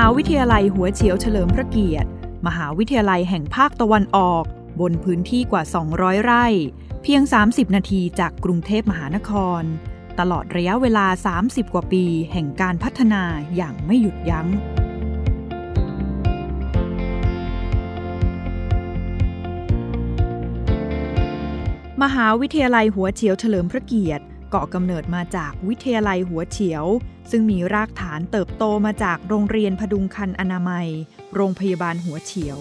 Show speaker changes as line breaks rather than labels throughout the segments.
มหาวิทยาลัยหัวเฉียวเฉลิมพระเกียรติ มหาวิทยาลัยแห่งภาคตะวันออก บนพื้นที่กว่า 200 ไร่ เพียง 30 นาทีจากกรุงเทพมหานคร ตลอดระยะเวลา 30 กว่าปี แห่งการพัฒนาอย่างไม่หยุดยัง้งมหาวิทยาลัยหัวเฉียวเฉลิมพระเกียรติ เกาะกำเนิดมาจากวิทยาลัยหัวเฉียว ซึ่งมีรากฐานเติบโตมาจากโรงเรียนพดุงคันอนามัย โรงพยาบาลหัวเฉียว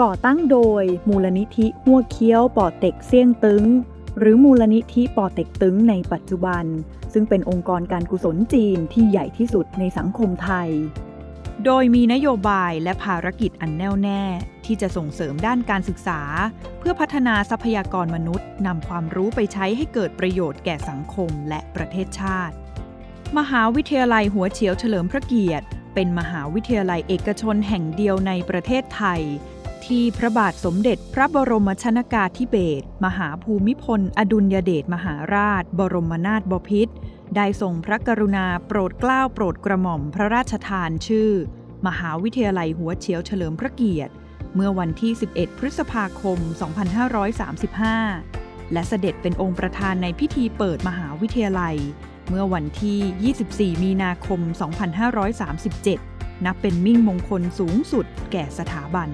ก่อตั้งโดยมูลนิธิหัวเคี้ยวปอเต็กเสี่ยงตึง หรือมูลนิธิปอเต็กตึงในปัจจุบัน ซึ่งเป็นองค์กรการกุศลจีนที่ใหญ่ที่สุดในสังคมไทย
โดยมีนโยบายและภารกิจอันแน่วแน่ ที่จะส่งเสริมด้านการศึกษา เพื่อพัฒนาทรัพยากรมนุษย์นำความรู้ไปใช้ให้เกิดประโยชน์แก่สังคมและประเทศชาติ มหาวิทยาลัยหัวเฉียวเฉลิมพระเกียรติ เป็นมหาวิทยาลัยเอกชนแห่งเดียวในประเทศไทย ที่พระบาทสมเด็จพระบรมชนากาธิเบศรมหาภูมิพล อดุลยเดชมหาราช บรมนาถบพิตร ได้ทรงพระกรุณาโปรดเกล้าโปรดกระหม่อมพระราชทานชื่อ มหาวิทยาลัยหัวเฉียวเฉลิมพระเกียรติ เมื่อวันที่ 11 พฤษภาคม 2535 และเสด็จเป็นองค์ประธานในพิธีเปิดมหาวิทยาลัย เมื่อวันที่ 24 มีนาคม 2537 นับเป็นมิ่งมงคลสูงสุดแก่สถาบัน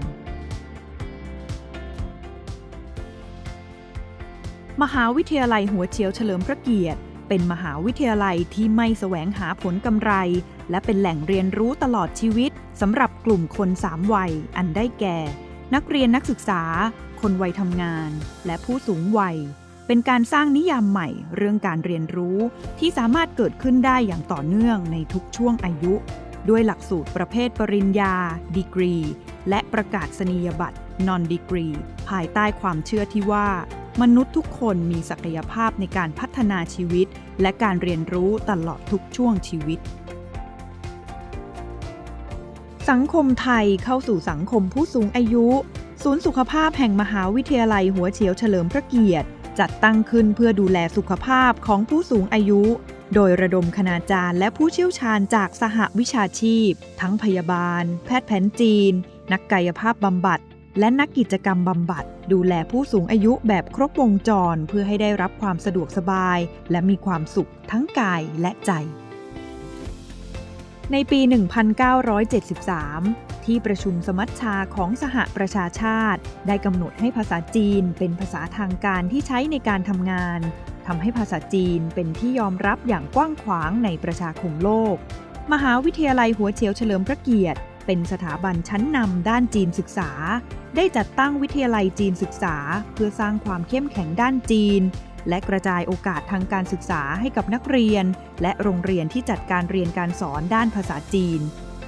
มหาวิทยาลัยหัวเฉียวเฉลิมพระเกียรติ เป็นมหาวิทยาลัยที่ไม่แสวงหาผลกำไร และเป็นแหล่งเรียนรู้ตลอดชีวิตสำหรับกลุ่มคนสามวัย อันได้แก่ นักเรียนนักศึกษา คนวัยทำงาน และผู้สูงวัย เป็นการสร้างนิยามใหม่เรื่องการเรียนรู้ ที่สามารถเกิดขึ้นได้อย่างต่อเนื่องในทุกช่วงอายุ ด้วยหลักสูตรประเภทปริญญา ดีกรี และประกาศนียบัตร non degree ภายใต้ความเชื่อที่ว่า มนุษย์ทุกคนมีศักยภาพในการพัฒนาชีวิต และการเรียนรู้ตลอดทุกช่วงชีวิต สังคมไทยเข้าสู่สังคมผู้สูงอายุ ศูนย์สุขภาพแห่งมหาวิทยาลัยหัวเฉียวเฉลิมพระเกียรติ จัดตั้งขึ้นเพื่อดูแลสุขภาพของผู้สูงอายุ โดยระดมคณาจารย์และผู้เชี่ยวชาญจากสหวิชาชีพ ทั้งพยาบาล แพทย์แผนจีน นักกายภาพบำบัด และนักกิจกรรมบำบัด ดูแลผู้สูงอายุแบบครบวงจรเพื่อให้ได้รับความสะดวกสบาย และมีความสุขทั้งกายและใจ ในปี 1973 ที่ประชุมสมัชชาของสหประชาชาติ ได้กำหนดให้ภาษาจีนเป็นภาษาทางการที่ใช้ในการทำงานทำให้ภาษาจีนเป็นที่ยอมรับอย่างกว้างขวางในประชาคมโลก มหาวิทยาลัยหัวเฉียวเฉลิมพระเกียรติ เป็นสถาบันชั้นนำด้านจีนศึกษา ได้จัดตั้งวิทยาลัยจีนศึกษา เพื่อสร้างความเข้มแข็งด้านจีน และกระจายโอกาสทางการศึกษาให้กับนักเรียน และโรงเรียนที่จัดการเรียนการสอนด้านภาษาจีน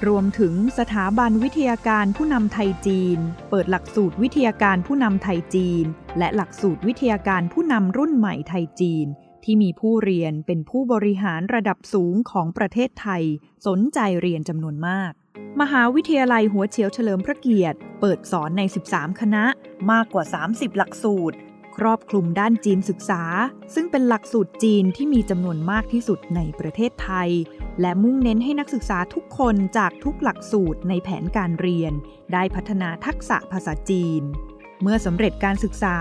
รวมถึงสถาบันวิทยาการผู้นำไทยจีน เปิดหลักสูตรวิทยาการผู้นำไทยจีน และหลักสูตรวิทยาการผู้นำรุ่นใหม่ไทยจีนที่มีผู้เรียนเป็นผู้บริหารระดับสูงของประเทศไทย สนใจเรียนจำนวนมาก มหาวิทยาลัยหัวเฉียวเฉลิมพระเกียรติ เปิดสอนใน 13 คณะมากกว่า 30 หลักสูตร ครอบคลุมด้านจีนศึกษา ซึ่งเป็นหลักสูตรจีนที่มีจำนวนมากที่สุดในประเทศไทย และมุ่งเน้นให้นักศึกษาทุกคนจากทุกหลักสูตรในแผนการเรียน ได้พัฒนาทักษะภาษาจีน เมื่อสำเร็จการศึกษา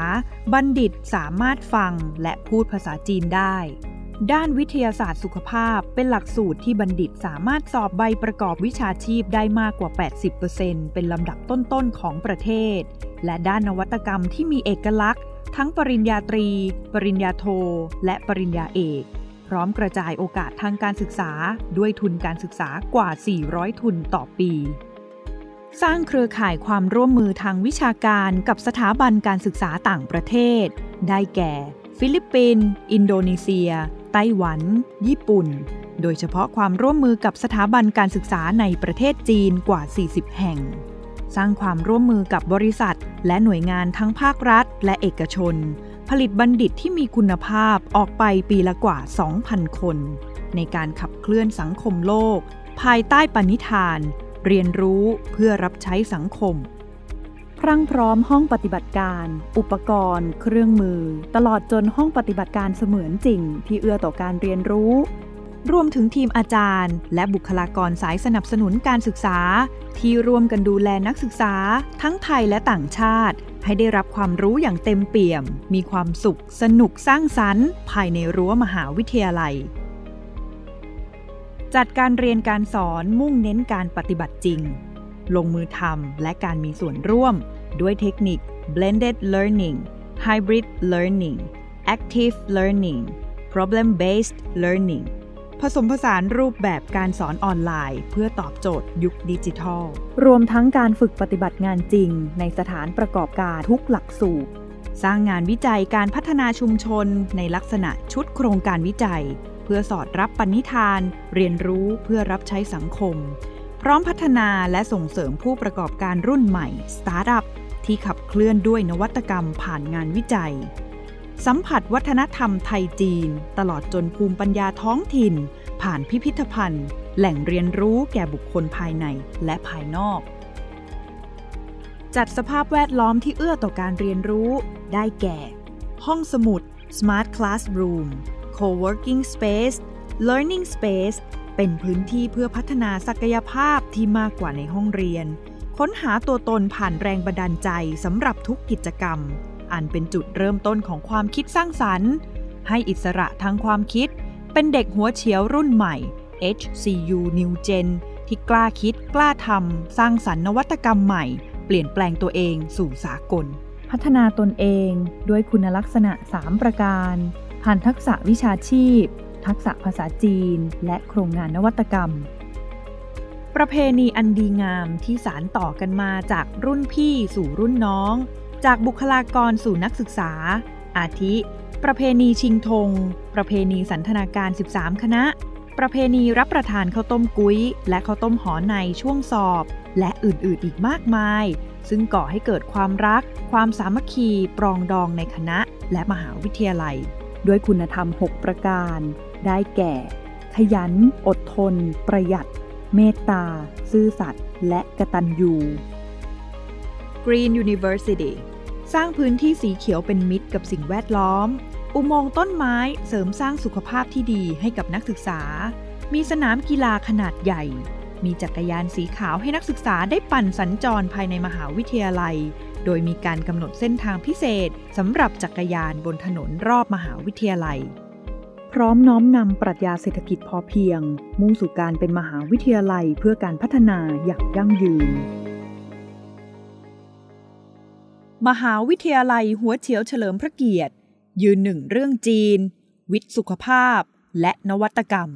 บัณฑิตสามารถฟังและพูดภาษาจีนได้ ด้านวิทยาศาสตร์สุขภาพ เป็นหลักสูตรที่บัณฑิตสามารถสอบใบประกอบวิชาชีพได้มากกว่า 80%เป็นลำดับต้นๆของประเทศ และด้านนวัตกรรมที่มีเอกลักษณ์ ทั้งปริญญาตรี ปริญญาโท และปริญญาเอก พร้อมกระจายโอกาสทางการศึกษา ด้วยทุนการศึกษากว่า 400 ทุนต่อปี สร้างเครือข่ายความร่วมมือทางวิชาการกับสถาบันการศึกษาต่างประเทศ ได้แก่ ฟิลิปปินส์อินโดนีเซีย ไต้หวัน ญี่ปุ่น โดยเฉพาะความร่วมมือกับสถาบันการศึกษาในประเทศจีนกว่า 40 แห่ง สร้างความร่วมมือกับบริษัท และหน่วยงานทั้งภาครัฐ และเอกชน ผลิตบัณฑิตที่มีคุณภาพออกไปปีละกว่า 2,000 คน ในการขับเคลื่อนสังคมโลก ภายใต้ปณิธาน เรียนรู้เพื่อรับใช้สังคม
พรั่งพร้อมห้องปฏิบัติการ อุปกรณ์ เครื่องมือ ตลอดจนห้องปฏิบัติการเสมือนจริง ที่เอื้อต่อการเรียนรู้
รวมถึงทีมอาจารย์ และบุคลากรสายสนับสนุนการศึกษา ที่ร่วมกันดูแลนักศึกษา ทั้งไทยและต่างชาติ ให้ได้รับความรู้อย่างเต็มเปี่ยม มีความสุข สนุกสร้างสรรค์ ภายในรั้วมหาวิทยาลัย จัดการเรียนการสอนมุ่งเน้นการปฏิบัติจริง ลงมือทำและการมีส่วนร่วม ด้วยเทคนิค blended learning hybrid learning active learning problem based learning ผสมผสานรูปแบบการสอนออนไลน์ เพื่อตอบโจทย์ยุคดิจิทัล
รวมทั้งการฝึกปฏิบัติงานจริง ในสถานประกอบการทุกหลักสูตร
สร้างงานวิจัยการพัฒนาชุมชน ในลักษณะชุดโครงการวิจัย เพื่อสอดรับปณิธาน เรียนรู้เพื่อรับใช้สังคม พร้อมพัฒนาและส่งเสริมผู้ประกอบการรุ่นใหม่สตาร์ทอัพที่ขับเคลื่อนด้วยนวัตกรรมผ่านงานวิจัย สัมผัสวัฒนธรรมไทยจีน ตลอดจนภูมิปัญญาท้องถิ่น ผ่านพิพิธภัณฑ์ แหล่งเรียนรู้แก่บุคคลภายในและภายนอก จัดสภาพแวดล้อมที่เอื้อต่อการเรียนรู้ ได้แก่ ห้องสมุด Smart Classroom Co-working Space Learning Space เป็นพื้นที่เพื่อพัฒนาศักยภาพที่มากกว่าในห้องเรียน ค้นหาตัวตนผ่านแรงบันดาลใจสำหรับทุกกิจกรรม อันเป็นจุดเริ่มต้นของความคิดสร้างสรรค์ ให้อิสระทางความคิด เป็นเด็กหัวเฉียวรุ่นใหม่ HCU New Gen ที่กล้าคิดกล้าทำสร้างสรรค์นวัตกรรมใหม่ เปลี่ยนแปลงตัวเองสู่สากล
พัฒนาตนเองด้วยคุณลักษณะ 3 ประการ ผ่านทักษะวิชาชีพ ทักษะภาษาจีน และโครงงานนวัตกรรม
ประเพณีอันดีงามที่สารต่อกันมาจากรุ่นพี่สู่รุ่นน้อง จากบุคลากรสู่นักศึกษา อาทิ ประเพณีชิงธง ประเพณีสันทนาการ 13 คณะ ประเพณีรับประทานข้าวต้มกุ้ย และข้าวต้มหอในช่วงสอบ และอื่นๆอีกมากมาย ซึ่งก่อให้เกิดความรัก ความสามัคคี ปรองดองในคณะ และมหาวิทยาลัย
ด้วยคุณธรรม 6 ประการ ได้แก่ ขยัน อดทน ประหยัด เมตตา ซื่อสัตย์และกตัญญู
Green University สร้างพื้นที่สีเขียวเป็นมิตรกับสิ่งแวดล้อม อุโมงค์ต้นไม้เสริมสร้างสุขภาพที่ดีให้กับนักศึกษา มีสนามกีฬาขนาดใหญ่ มีจักรยานสีขาวให้นักศึกษาได้ปั่นสัญจรภายในมหาวิทยาลัย โดยมีการกำหนดเส้นทางพิเศษสำหรับจักรยานบนถนนรอบมหาวิทยาลัย
พร้อมน้อมนำปรัชญาเศรษฐกิจพอเพียง มุ่งสู่การเป็นมหาวิทยาลัยเพื่อการพัฒนาอย่างยั่งยืน
มหาวิทยาลัยหัวเฉียวเฉลิมพระเกียรติ ยืนหนึ่งเรื่องจีน วิทย์สุขภาพ และนวัตกรรม